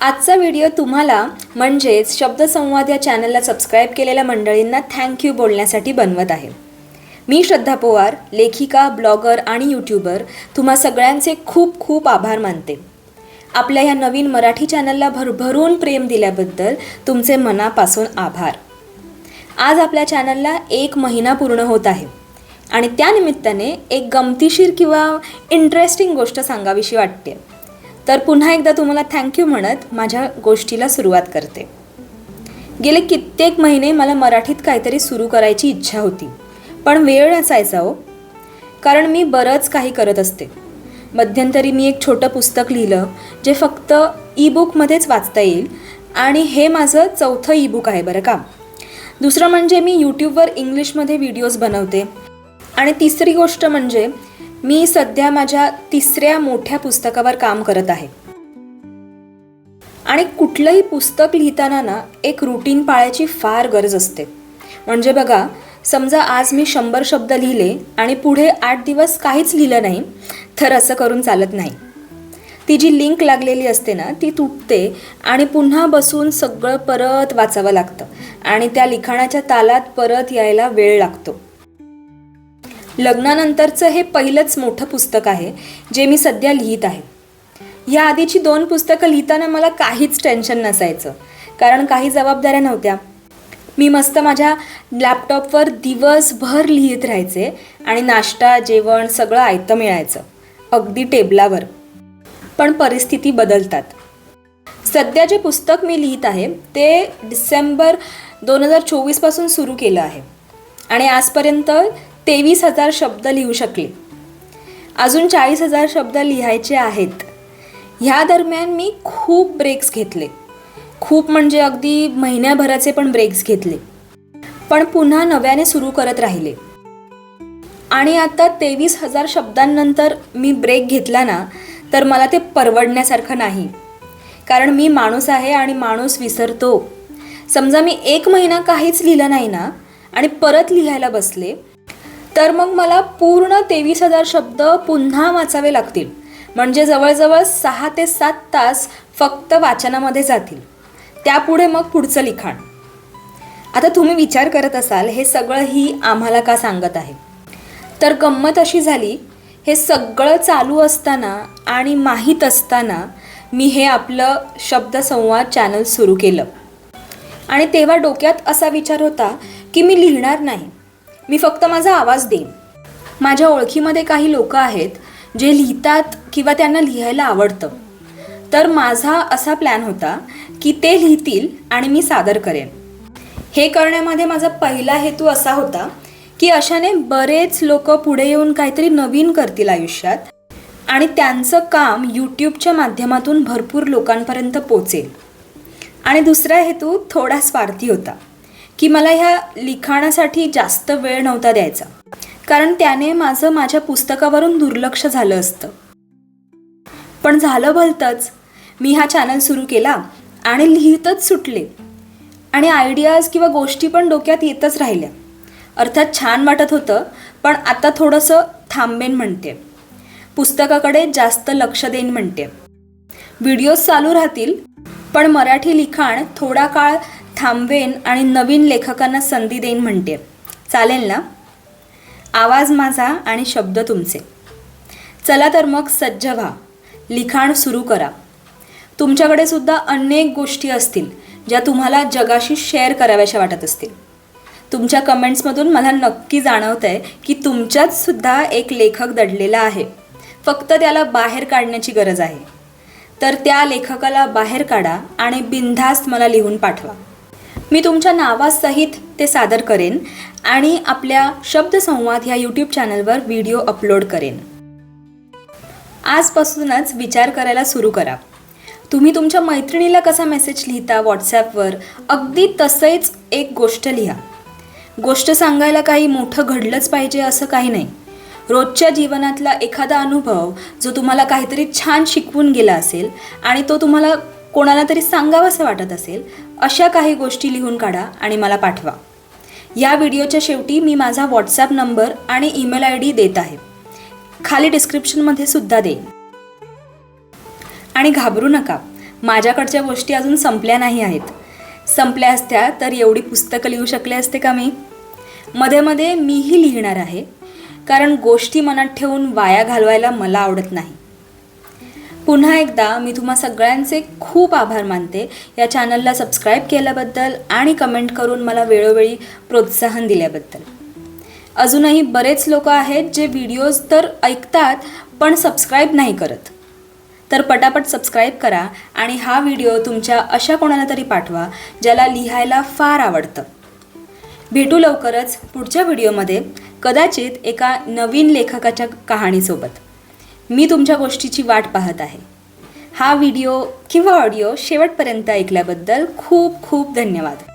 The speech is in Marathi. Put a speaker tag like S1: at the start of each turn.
S1: आजचा व्हिडिओ तुम्हाला म्हणजेच शब्दसंवाद या चॅनलला सबस्क्राईब केलेल्या मंडळींना थँक्यू बोलण्यासाठी बनवत आहे. मी श्रद्धा पवार लेखिका ब्लॉगर आणि यूट्यूबर तुम्हा सगळ्यांचे खूप खूप आभार मानते. आपल्या ह्या नवीन मराठी चॅनलला भरभरून प्रेम दिल्याबद्दल तुमचे मनापासून आभार. आज आपल्या चॅनलला एक महिना पूर्ण होत आहे आणि त्यानिमित्ताने एक गमतीशीर किंवा इंटरेस्टिंग गोष्ट सांगावीशी वाटते. तर पुन्हा एकदा तुम्हाला थँक्यू म्हणत माझ्या गोष्टीला सुरुवात करते. गेले कित्येक महिने मला मराठीत काहीतरी सुरू करायची इच्छा होती. पण वेळ नसायचा हो. कारण मी बरंच काही करत असते. मध्यंतरी मी एक छोटं पुस्तक लिहिलं जे फक्त ई बुकमध्येच वाचता येईल आणि हे माझं चौथं ई बुक आहे बरं का. दुसरं म्हणजे मी यूट्यूबवर इंग्लिशमध्ये व्हिडिओज बनवते. आणि तिसरी गोष्ट म्हणजे मी सध्या माझ्या तिसऱ्या मोठ्या पुस्तकावर काम करत आहे. आणि कुठलंही पुस्तक लिहिताना ना एक रुटीन पाळायची फार गरज असते. म्हणजे बघा समजा आज मी शंभर शब्द लिहिले आणि पुढे आठ दिवस काहीच लिहिलं नाही तर असं करून चालत नाही. ती जी लिंक लागलेली असते ना ती तुटते आणि पुन्हा बसून सगळं परत वाचावं लागतं आणि त्या लिखाणाच्या तालात परत यायला वेळ लागतो. लग्नानंतरचं हे पहिलंच मोठं पुस्तक आहे जे मी सध्या लिहित आहे. या आधीची दोन पुस्तकं लिहिताना मला काहीच टेन्शन नसायचं कारण काही जबाबदाऱ्या नव्हत्या. मी मस्त माझ्या लॅपटॉपवर दिवसभर लिहित राहायचे आणि नाश्ता जेवण सगळं आयतं मिळायचं अगदी टेबलावर. पण परिस्थिती बदलतात. सध्या जे पुस्तक मी लिहित आहे ते डिसेंबर दोन हजार चोवीसपासून सुरू केलं आहे. आणि आजपर्यंत तेवीस हजार शब्द लिहू शकले. अजून चाळीस हजार शब्द लिहायचे आहेत. ह्या दरम्यान मी खूप ब्रेक्स घेतले. खूप म्हणजे अगदी महिन्याभराचे पण ब्रेक्स घेतले. पण पुन्हा नव्याने सुरू करत राहिले. आणि आता तेवीस हजार शब्दांनंतर मी ब्रेक घेतला ना तर मला ते परवडण्यासारखं नाही. कारण मी माणूस आहे आणि माणूस विसरतो. समजा मी एक महिना काहीच लिहिलं नाही ना आणि परत लिहायला बसले तर मग मला पूर्ण तेवीस हजार शब्द पुन्हा वाचावे लागतील. म्हणजे जवळजवळ सहा ते सात तास फक्त वाचनामध्ये जातील. त्यापुढे मग पुढचं लिखाण. आता तुम्ही विचार करत असाल हे सगळं ही आम्हाला का सांगत आहे? तर गंमत अशी झाली हे सगळं चालू असताना आणि माहीत असताना मी हे आपलं शब्दसंवाद चॅनल सुरू केलं. आणि तेव्हा डोक्यात असा विचार होता की मी लिहिणार नाही. मी फक्त माझा आवाज देईन. माझ्या ओळखीमध्ये काही लोक आहेत जे लिहितात किंवा त्यांना लिहायला आवडतं. तर माझा असा प्लॅन होता की ते लिहितील आणि मी सादर करेन. हे करण्यामध्ये माझा पहिला हेतू असा होता की अशाने बरेच लोक पुढे येऊन काहीतरी नवीन करतील आयुष्यात आणि त्यांचं काम यूट्यूबच्या माध्यमातून भरपूर लोकांपर्यंत पोचेल. आणि दुसरा हेतू थोडा स्वार्थी होता. की मला ह्या लिखाणासाठी जास्त वेळ नव्हता द्यायचा. कारण त्याने माझं माझ्या पुस्तकावरून दुर्लक्ष झालं असतं. पण झालं भलतंच. मी हा चॅनल सुरू केला आणि लिहितच सुटले. आणि आयडियाज किंवा गोष्टी पण डोक्यात येतच राहिल्या. अर्थात छान वाटत होतं पण आता थोडंसं थांबेन म्हणते. पुस्तकाकडे जास्त लक्ष देईन म्हणते. व्हिडिओज चालू राहतील पण मराठी लिखाण थोडा काळ थांबवेन आणि नवीन लेखकांना संधी देईन म्हणते. चालेल ना? आवाज माझा आणि शब्द तुमचे. चला तर मग सज्ज व्हा. लिखाण सुरू करा. तुमच्याकडे सुद्धा अनेक गोष्टी असतील ज्या तुम्हाला जगाशी शेअर कराव्याशा वाटत असतील. तुमच्या कमेंट्समधून मला नक्की जाणवतं आहे की तुमच्यात सुद्धा एक लेखक दडलेला आहे. फक्त त्याला बाहेर काढण्याची गरज आहे. तर त्या लेखकाला बाहेर काढा आणि बिनधास्त मला लिहून पाठवा. मी तुमच्या नावासहित ते सादर करेन आणि आपल्या शब्दसंवाद ह्या यूट्यूब चॅनलवर व्हिडिओ अपलोड करेन. आजपासूनच विचार करायला सुरू करा. तुम्ही तुमच्या मैत्रिणीला कसा मेसेज लिहिता व्हॉट्सॲपवर अगदी तसंच एक गोष्ट लिहा. गोष्ट सांगायला काही मोठं घडलंच पाहिजे असं काही नाही. रोजच्या जीवनातला एखादा अनुभव जो तुम्हाला काहीतरी छान शिकवून गेला असेल आणि तो तुम्हाला कोणाला तरी सांगावंसं वाटत असेल अशा काही गोष्टी लिहून काढा आणि मला पाठवा. या व्हिडिओच्या शेवटी मी माझा व्हॉट्सॲप नंबर आणि ईमेल आय डी देत आहे. खाली डिस्क्रिप्शनमध्ये सुद्धा देईन. आणि घाबरू नका माझ्याकडच्या गोष्टी अजून संपल्या नाही आहेत. संपल्या असत्या तर एवढी पुस्तकं लिहू शकले असते का मी? मध्ये मध्ये मीही लिहिणार आहे कारण गोष्टी मनात ठेवून वाया घालवायला मला आवडत नाही. पुन्हा एकदा मी तुम्हा सगळ्यांचे खूप आभार मानते. या चॅनलला सबस्क्राईब केल्याबद्दल आणि कमेंट करून मला वेळोवेळी प्रोत्साहन दिल्याबद्दल. अजूनही बरेच लोक आहेत जे व्हिडिओज तर ऐकतात पण सबस्क्राईब नाही करत. तर पटापट सबस्क्राईब करा आणि हा व्हिडिओ तुमच्या अशा कोणाला तरी पाठवा ज्याला लिहायला फार आवडतं. भेटू लवकरच पुढच्या व्हिडिओमध्ये कदाचित एका नवीन लेखकाच्या कहाणीसोबत. मी तुमच्या गोष्टीची वाट पाहत आहे. हा व्हिडिओ किंवा ऑडिओ शेवटपर्यंत ऐकल्याबद्दल खूप खूप धन्यवाद.